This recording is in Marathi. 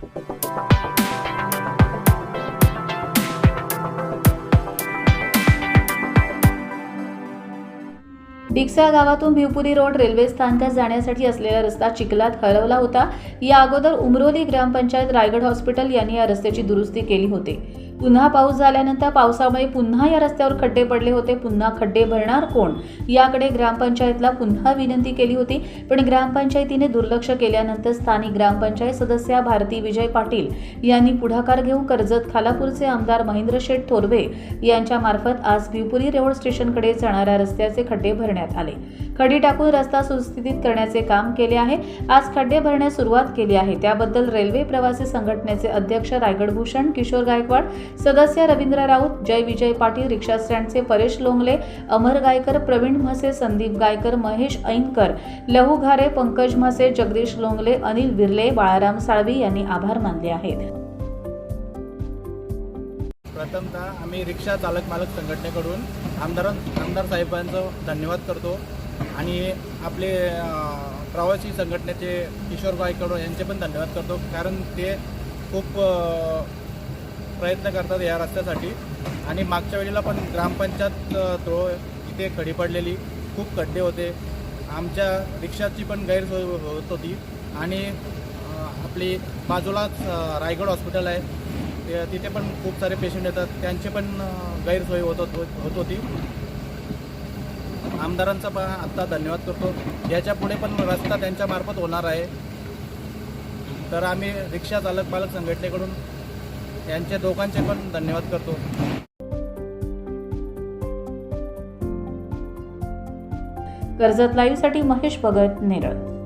डिक्सा गावातून भिवपुरी रोड रेल्वे स्थानकात जाण्यासाठी असलेला रस्ता चिखलात हरवला होता. या अगोदर उमरोली ग्रामपंचायत रायगड हॉस्पिटल यांनी या रस्त्याची दुरुस्ती केली होती. पुन्हा पाऊस झाल्यानंतर पावसामुळे पुन्हा या रस्त्यावर खड्डे पडले होते. पुन्हा खड्डे भरणार कोण? याकडे ग्रामपंचायतला पुन्हा विनंती केली होती. पण ग्रामपंचायतीने दुर्लक्ष केल्यानंतर स्थानिक ग्रामपंचायत सदस्या भारती विजय पाटील यांनी पुढाकार घेऊन कर्जत खालापूरचे आमदार महेंद्र शेठ थोरवे यांच्या मार्फत आज भिवपुरी रेवड स्टेशनकडे जाणाऱ्या रस्त्याचे खड्डे भरण्यात आले. खडी टाकून रस्ता सुस्थितीत करण्याचे काम केले आहे. आज खड्डे भरण्यास सुरुवात केली आहे. त्याबद्दल रेल्वे प्रवासी संघटनेचे अध्यक्ष रायगड भूषण किशोर गायकवाड सदस्य रवींद्र राऊत जय विजय पाटील रिक्षा स्टँडचे परेश लोंगले अमर गायकर प्रवीण म्हसे संदीप गायकर महेश ऐनकर लहू घारे पंकज म्हसे जगदीश लोंगले अनिल विर्ले बाळाराम साळवी यांनी आभार मानले आहेत. प्रथमतः आम्ही रिक्षा चालक मालक संघटनेकडून आमदार आमदार साहेबांचं धन्यवाद करतो. आणि आपले प्रवासी संघटनेचे किशोर गायकवाड यांचे पण धन्यवाद करतो. कारण ते खूप प्रयत्न करतात या रस्त्यासाठी. आणि मागच्या वेळेला पण ग्रामपंचायत तो इथे खडी पडलेली खूप खड्डे होते. आमच्या रिक्षाची पण गैरसोय हो, होत होती. आणि आपली बाजूलाच रायगड हॉस्पिटल आहे. ते- तिथे पण खूप सारे पेशंट येतात. त्यांची पण गैरसोय होत होत होती आमदारांचा पण आत्ता धन्यवाद करतो. याच्यापुढे पण रस्ता त्यांच्यामार्फत होणार आहे. तर आम्ही रिक्षा चालक पालक संघटनेकडून यांच्या दोघांचे पण धन्यवाद करतो. कर्जत लाईव्हसाठी महेश भगत नेरळ.